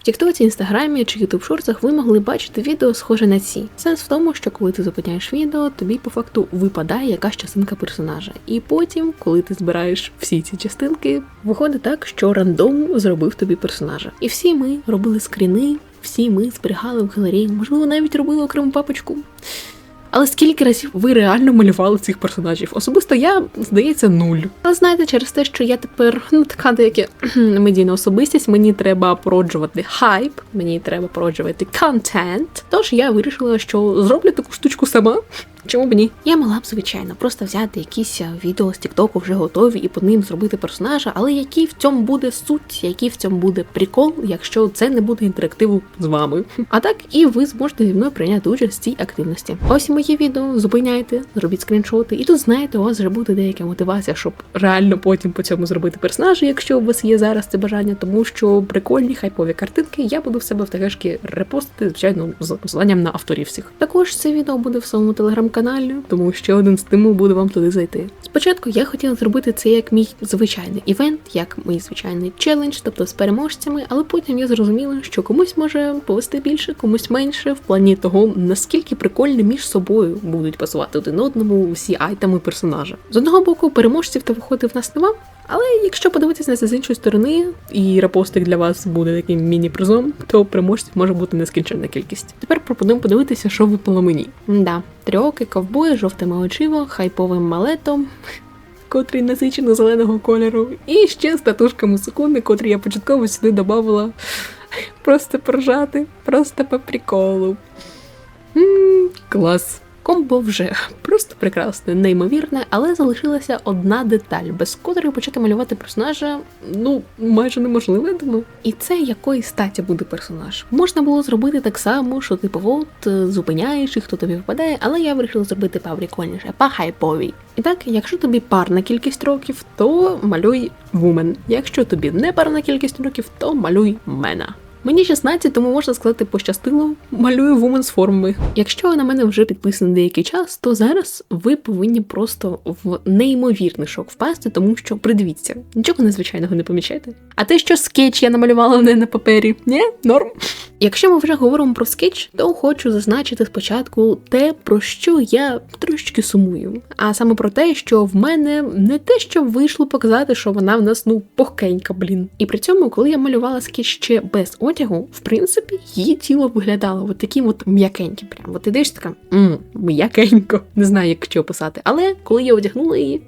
В Тіктоці, інстаграмі чи ютуб шорцах ви могли бачити відео схоже на ці. Сенс в тому, що коли ти зупиняєш відео, тобі по факту випадає якась частинка персонажа. І потім, коли ти збираєш всі ці частинки, виходить так, що рандом зробив тобі персонажа. І всі ми робили скріни, всі ми зберігали в галереї, можливо, навіть робили окрему папочку. Але скільки разів ви реально малювали цих персонажів? Особисто я, здається, нуль. Але знаєте, через те, що я тепер ну така деяка медійна особистість, мені треба породжувати хайп, мені треба породжувати контент. Тож я вирішила, що зроблю таку штучку сама. Чому б ні? Я могла б, звичайно, просто взяти якісь е, відео з Тіктоку вже готові і по ним зробити персонажа, але який в цьому буде суть, який в цьому буде прикол, якщо це не буде інтерактиву з вами. А так і ви зможете зі мною прийняти участь в цій активності. Ось і мої відео, зупиняйте, зробіть скріншоти, і тут знаєте, у вас вже буде деяка мотивація, щоб реально потім по цьому зробити персонажа, якщо у вас є зараз це бажання, тому що прикольні хайпові картинки я буду в себе в ТГшки репостити, звичайно, з посиланням на авторів всіх. Також це відео буде в своєму телеграм-каналі, тому ще один стимул буде вам туди зайти. Спочатку я хотіла зробити це як мій звичайний івент, як мій звичайний челендж, тобто з переможцями, але потім я зрозуміла, що комусь може повести більше, комусь менше, в плані того, наскільки прикольно між собою будуть пасувати один одному всі айтеми персонажа. З одного боку, переможців та виходи в нас нема. Але якщо подивитися на це з іншої сторони, і репостик для вас буде таким міні-призом, то переможців може бути нескінченна кількість. Тепер пропонуємо подивитися, що випало мені. Да, трьоки, ковбої, жовтими очима, хайповим малетом. Котрий насичено зеленого кольору, і ще з татушками секунди, котрі я початково сюди додавала. Просто поржати, просто по приколу. М, клас. Комбо вже просто прекрасне, неймовірне, але залишилася одна деталь, без котрої почати малювати персонажа ну майже неможливо, я думаю. І це якої статі буде персонаж. Можна було зробити так само, що типу, от е, зупиняєш і хто тобі випадає, але я вирішила зробити поприкольніше, по хайповій. І так, якщо тобі парна кількість років, то малюй вумен. Якщо тобі не парна кількість років, то малюй мена. Мені 16, тому можна сказати, пощастило, малюю вумен з формами. Якщо ви на мене вже підписаний деякий час, то зараз ви повинні просто в неймовірний шок впасти, тому що придивіться, нічого незвичайного не помічаєте. А те, що скетч я намалювала не на папері, ні, норм. Якщо ми вже говоримо про скетч, то хочу зазначити спочатку те, про що я трошечки сумую. А саме про те, що в мене не те, що вийшло показати, що вона в нас ну пухкенька, блін. І при цьому, коли я малювала скетч ще без одягу, в принципі, її тіло виглядало от таким от м'якеньким. Прям от ідеш така м'якенько, не знаю, як що описати. Але коли я одягнула її,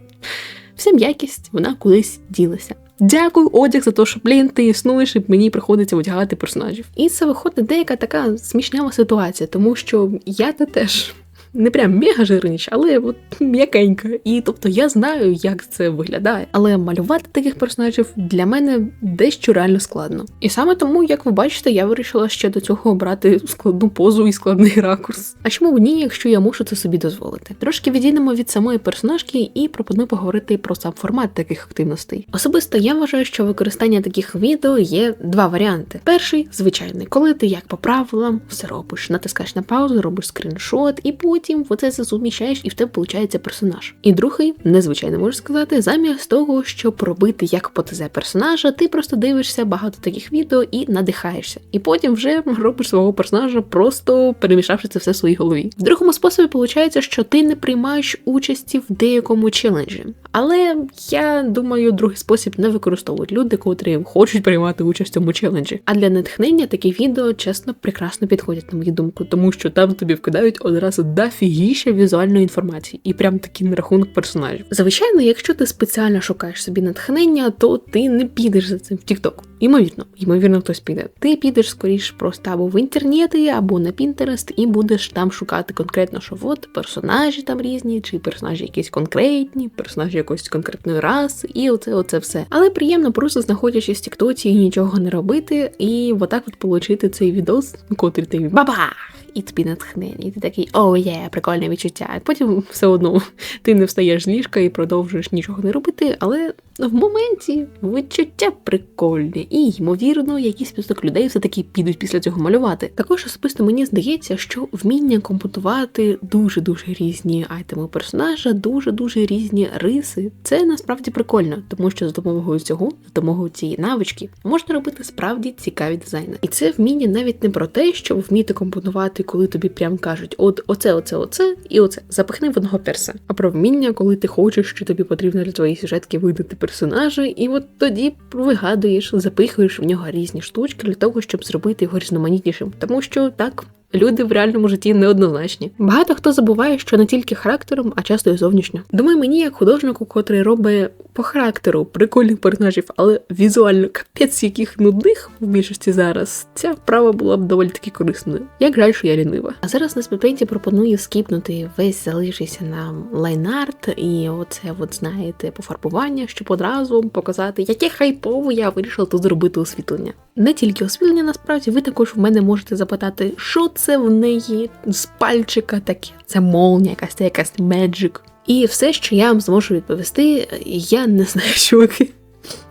вся м'якість вона кудись ділася. Дякую, одяг, за те, що блін, ти існуєш, і мені приходиться одягати персонажів. І це виходить деяка така смішнява ситуація, тому що я та теж. Не прям мега жирніч, але от м'якенька. І тобто я знаю, як це виглядає. Але малювати таких персонажів для мене дещо реально складно. І саме тому, як ви бачите, я вирішила ще до цього обрати складну позу і складний ракурс. А чому б ні, якщо я можу це собі дозволити? Трошки відійдемо від самої персонажки і пропоную поговорити про сам формат таких активностей. Особисто я вважаю, що використання таких відео є два варіанти. Перший звичайний, коли ти як по правилам все робиш, натискаєш на паузу, робиш скріншот, і потім оце все суміщаєш, і в тебе виходить персонаж. І другий, незвичайно можу сказати, замість того, щоб робити як по персонажа, ти просто дивишся багато таких відео і надихаєшся. І потім вже робиш свого персонажа, просто перемішавши це все в своїй голові. В другому способі виходить, що ти не приймаєш участі в деякому челенджі. Але я думаю, другий спосіб не використовують люди, котрі хочуть приймати участь в цьому челенджі. А для натхнення такі відео чесно прекрасно підходять, на мою думку, тому що там тобі вкидають одразу дофігіще візуальної інформації, і прям такі на рахунок персонажів. Звичайно, якщо ти спеціально шукаєш собі натхнення, то ти не підеш за цим в TikTok. Ймовірно, ймовірно, хтось піде. Ти підеш скоріш просто або в інтернеті, або на Pinterest, і будеш там шукати конкретно, що от персонажі там різні, чи персонажі якісь конкретні, персонажі якоїсь конкретної раси, і оце, оце все. Але приємно просто знаходячись в Тіктоці і нічого не робити, і отак от отримати цей відос, котрий ти бабах! І тобі натхнення. І ти такий о, є, прикольне відчуття. Потім все одно ти не встаєш з ліжка і продовжуєш нічого не робити, але в моменті відчуття прикольне, і ймовірно, якийсь список людей все таки підуть після цього малювати. Також особисто мені здається, що вміння компонувати дуже дуже різні айтеми персонажа, дуже дуже різні риси. Це насправді прикольно, тому що за допомогою цього, за допомогою цієї навички, можна робити справді цікаві дизайни. І це вміння навіть не про те, що вміти компонувати, коли тобі прям кажуть, от оце, оце, оце і оце запихни в одного перса. А про вміння, коли ти хочеш, що тобі потрібно для твоєї сюжетки видати персонажа, і от тоді вигадуєш, запихуєш в нього різні штучки для того, щоб зробити його різноманітнішим. Тому що так. Люди в реальному житті неоднозначні. Багато хто забуває, що не тільки характером, а часто і зовнішньо. Думаю, мені як художнику, котрий робить по характеру прикольних персонажів, але візуально капець яких нудних в більшості зараз, ця вправа була б доволі таки корисною. Як жаль, що я лінива. А зараз на спідпейнті пропоную скіпнути весь залишився нам лайнарт і оце, от знаєте, пофарбування, щоб одразу показати, яке хайпово я вирішила тут зробити освітлення. Не тільки освітлення, насправді, ви також в мене можете запитати, що це в неї з пальчика таке. Це молня, якась це якась меджик. І все, що я вам зможу відповісти, я не знаю, чуваки.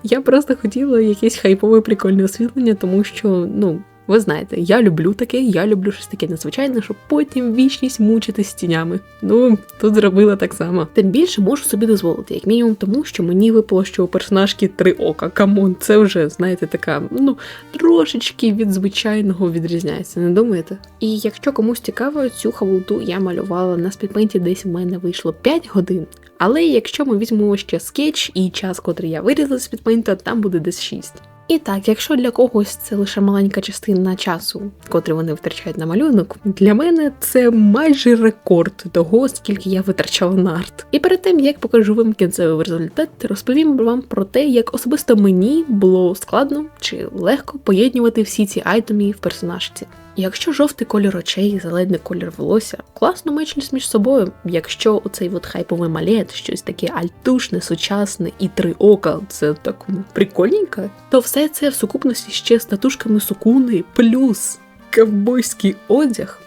Я просто хотіла якесь хайпове прикольне освітлення, тому що, ну, ви знаєте, я люблю таке, я люблю щось таке незвичайне, щоб потім вічність мучитись з тінями. Ну, тут зробила так само. Тим більше можу собі дозволити, як мінімум, тому що мені випало, що у персонажки три ока. Камон, це вже, знаєте, така, ну, трошечки від звичайного відрізняється, не думаєте? І якщо комусь цікаво, цю хавулту я малювала на спідпенті, десь в мене вийшло 5 годин. Але якщо ми візьмемо ще скетч і час, котрий я вирізала з підпейнта, там буде десь 6. І так, якщо для когось це лише маленька частина часу, котрий вони витрачають на малюнок, для мене це майже рекорд того, скільки я витрачала на арт. І перед тим як покажу вам кінцевий результат, розповім вам про те, як особисто мені було складно чи легко поєднувати всі ці айтеми в персонажці. Якщо жовтий колір очей, зелений колір волосся класно мечлюсь між собою. Якщо оцей от хайповий малет, щось таке альтушне, сучасне і три ока, це так ну, прикольненько, то все це в сукупності ще з татушками сукуни, плюс ковбойський одяг.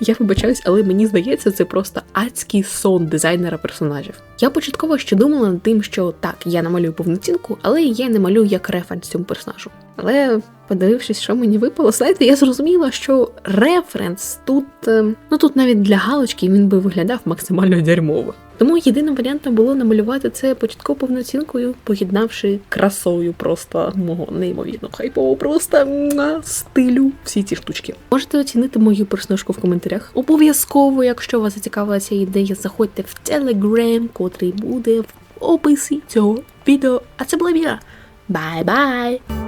Я вибачаюсь, але мені здається, це просто адський сон дизайнера персонажів. Я початково ще думала над тим, що так, я намалюю повноцінку, але я не малюю як референс цьому персонажу. Але подивившись, що мені випало, знаєте, я зрозуміла, що референс тут, е, ну тут навіть для галочки він би виглядав максимально дерьмово. Тому єдиним варіантом було намалювати це початково повноцінкою, поєднавши красою просто мого неймовірно хайпового просто стилю всі ці штучки. Можете оцінити мою персонажку в коментарях. Обов'язково, якщо вас зацікавила ця ідея, заходьте в Telegram, котрий буде в описі цього відео. А це була Віра. Бай-бай!